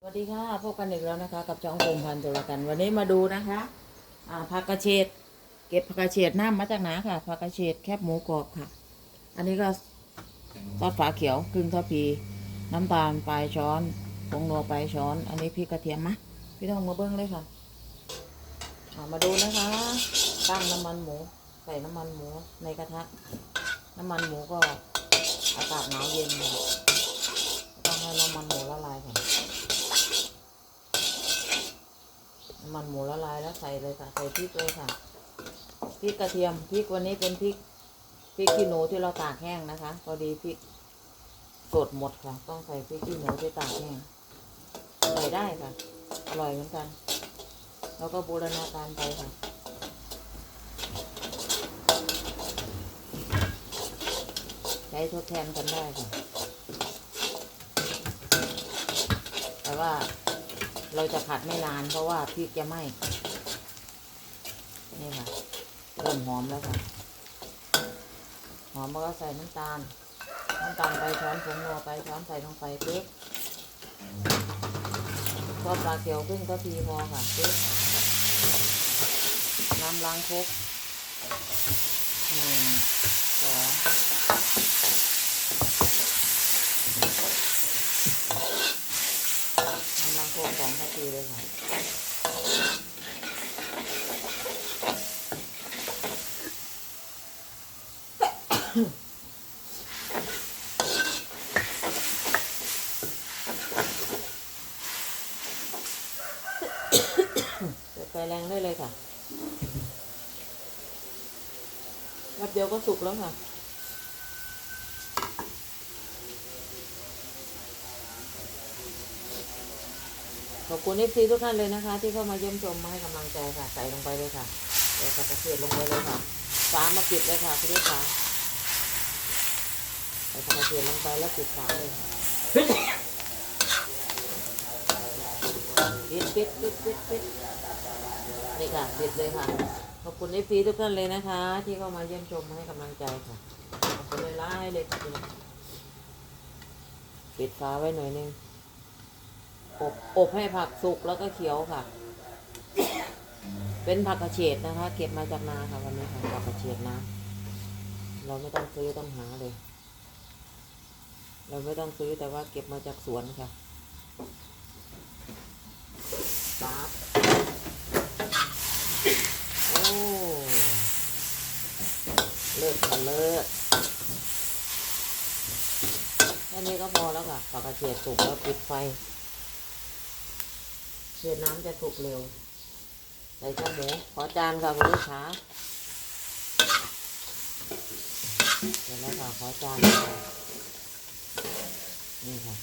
สวัสดีค่ะพบกันอีกแล้วนะคะ กับจ้องภูมิพันธ์ตุลากัน วันนี้มาดูนะคะอ่าผักกระเฉดเก็บผักกระเฉดน้ำมาจากไหนค่ะผักกระเฉดแคบหมูกรอบค่ะ อันนี้ก็ซอสฝาเขียวครึ่งทัพพี น้ำตาลปลายช้อนผงนัวปลายช้อน อันนี้พริกกระเทียมมะพี่ต้องมาเบิ้งเลยค่ะามาดูนะคะตั้งน้ำมันหมู ใส่น้ำมันหมูในกระทะ น้ำมันหมูก็อากาศหนาวเย็นต้องให้น้ำมันหมูละลายก่อน น้ำ มันหมูละลายแล้วใส่เลยค่ะ ใส่พริกเลยค่ะพริกกระเทียมพริกวันนี้เป็นพริกพริกขี้หนูที่เราตากแห้งนะคะพอดีพริกสดหมดค่ะ ต้องใส่พริกขี้หนูที่ตากแห้งใส่ได้ค่ะอร่อยเหมือนกัน แล้วก็บูรณาการไปค่ะใช้ทดแทนกันได้ค่ะแต่ว่า เราจะผัดไม่นานเพราะว่าพริกจะไหม้นี่ค่ะเริ่มหอมแล้วค่ะ หอมแล้วก็ใส่น้ำตาล น้ำตาลไปช้อนผงนัวไปช้อนใส่ลงไปปึ๊บทอปลาเขียวครึ่งกะทีพอค่ะปึ๊บน้ำล้างครกหนึ่งสองน้ำล้างครกสองนา ทีเลยค่ะไฟแรงได้เลยค่ะแป๊บเดียวก็สุกแล้วค่ะ ขอบคุณเอฟซีทุกท่านเลยนะคะ ที่เข้ามาเยี่ยมชมมาให้กำลังใจค่ะ ใส่ลงไปเลยค่ะเดี๋ยวกระเทียมลงไปเลยค่ะฝามาปิดเลยค่ะคุณลูกค้าใส่กระเทียมลงไปแล้วปิดฝาเลยปิดปิดปิดปิดปิดนี่ค่ะปิดเลยค่ะ ขอบคุณเอฟซีทุกท่านเลยนะคะ ที่เข้ามาเยี่ยมชมมาให้กำลังใจค่ะขอบคุณเลยไล่เลยปิดฝาไว้หน่อยนึง อบอบให้ผักสุกแล้วก็เขียวค่ะ เป็นผักกระเฉดนะคะ เก็บมาจากนาค่ะวันนี้ค่ะผักกระเฉดนะ เราไม่ต้องซื้อต้องหาเลย เราไม่ต้องซื้อแต่ว่าเก็บมาจากสวนค่ะปั๊บโอ้เลิศค่ะเลิศแค่นี้ก็พอแล้วค่ะผักกระเฉดสุกแล้วปิดไฟ เชือน้ำจะสุกเร็ว ใส่ข้าวหมูขอจานค่ะคุณลูกค้าเดี๋ยวแล้วค่ะขอจานนี่ค่ะ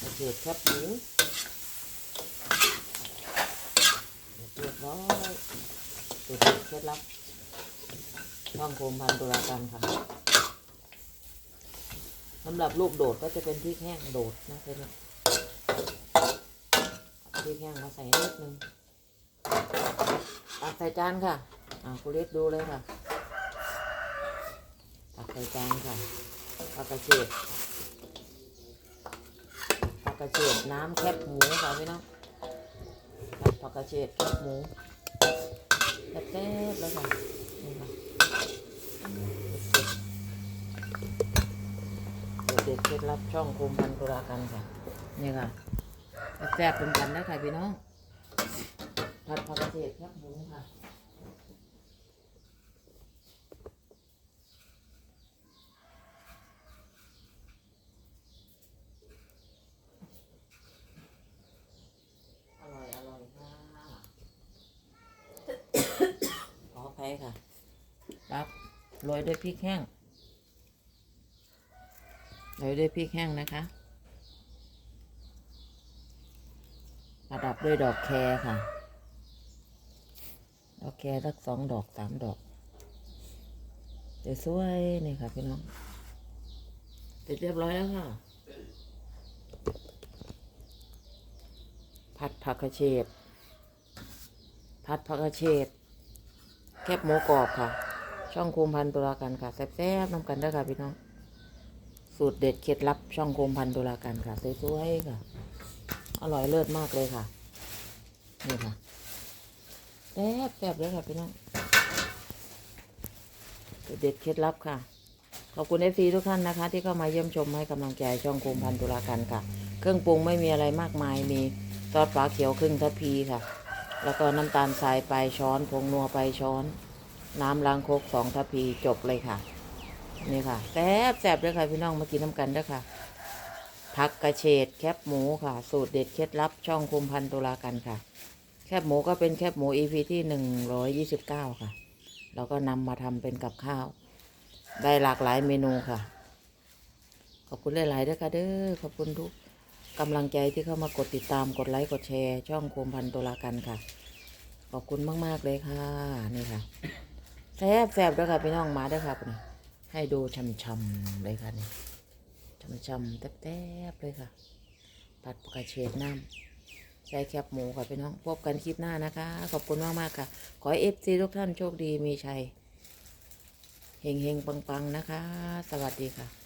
กระเทียมแคบหมูเรียบร้อยตัวเด็ดเคล็ดลับช่องโคมพันตุลาการค่ะสำหรับลูกโดดก็จะเป็นพริกแห้งโดดนะเพื่อน พริกแห้งมาใส่นิดนึงตักใส่จานค่ะอ่าคุณเล็กดูเลยค่ะตักใส่จานค่ะผักกระเฉดผักกระเฉดน้ำแคบหมูค่ะพี่น้องครับผักกระเฉดแคบหมูแซ่บๆแล้วค่ะนี่ค่ะเด็ดเคล็ดลับช่องคุมพันธุรากันค่ะนี่ค่ะ แซ่บเป็นกันนะค่ะพี่น้องผัดผักกระเทียมครับหมูค่ะอร่อยอร่อยค่ะขออภัยค่ะครับโรยด้วยพริกแห้งโรยด้วยพริกแห้งนะคะ ประดับด้วยดอกแครค่ะ ดอกแครสักสองดอกสามดอกเดี๋ยวสวยนี่ค่ะพี่น้องเสร็จเรียบร้อยแล้วค่ะ ผัดผักกระเฉดผัดผักกระเฉดแคบหมูกรอบค่ะ ช่องโคมพันตุลากันค่ะ แซ่บๆน้ำกันเด้ค่ะพี่น้อง สูตรเด็ดเคล็ดลับช่องโคมพันตุลากันค่ะ สวยๆค่ะ อร่อยเลิศมากเลยค่ะ นี่ค่ะแซ่บแซ่บเลยค่ะพี่น้องเด็ดเคล็ดลับค่ะ ขอบคุณเอฟซีทุกท่านนะคะ ที่เข้ามาเยี่ยมชมให้กำลังใจช่องโคมพันตุลากันค่ะ เครื่องปรุงไม่มีอะไรมากมายมีซอสฟ้าเขียวครึ่งทัพพีค่ะ แล้วก็น้ำตาลทรายไปช้อนผงนัวไปช้อน น้ำล้างโคกสองทัพพีจบเลยค่ะ นี่ค่ะแซ่บแซ่บเลยค่ะพี่น้องมากินน้ำกันด้วยค่ะ ผักกระเฉดแคบหมูค่ะ สูตรเด็ดเคล็ดลับช่องคุมพันตุลากันค่ะ แคบหมูก็เป็นแคบหมู EP ที่หนึ่งร้อยยี่สิบเก้าค่ะเราก็นำมาทำเป็นกับข้าว ได้หลากหลายเมนูค่ะ ขอบคุณหลายๆด้วยค่ะเด้อขอบคุณทุกกำลังใจที่เข้ามากดติดตามกดไลค์กดแชร์ ช่องคุมพันตุลากันค่ะ ขอบคุณมาก ๆ เลยค่ะ นี่ค่ะแซ่บแซ่บด้วยค่ะพี่น้องมาด้วยค่ะนี่ให้ดูช่ำๆเลยค่ะนี่ ช่ำๆแทบๆเลยค่ะ ผัดกระเฉดน้ำใส่แคบหมูค่ะพี่น้องพบกันคลิปหน้านะคะ ขอบคุณมากมากๆค่ะ ขอให้เอฟซีทุกท่านโชคดีมีชัยเฮงๆปังๆนะคะ สวัสดีค่ะ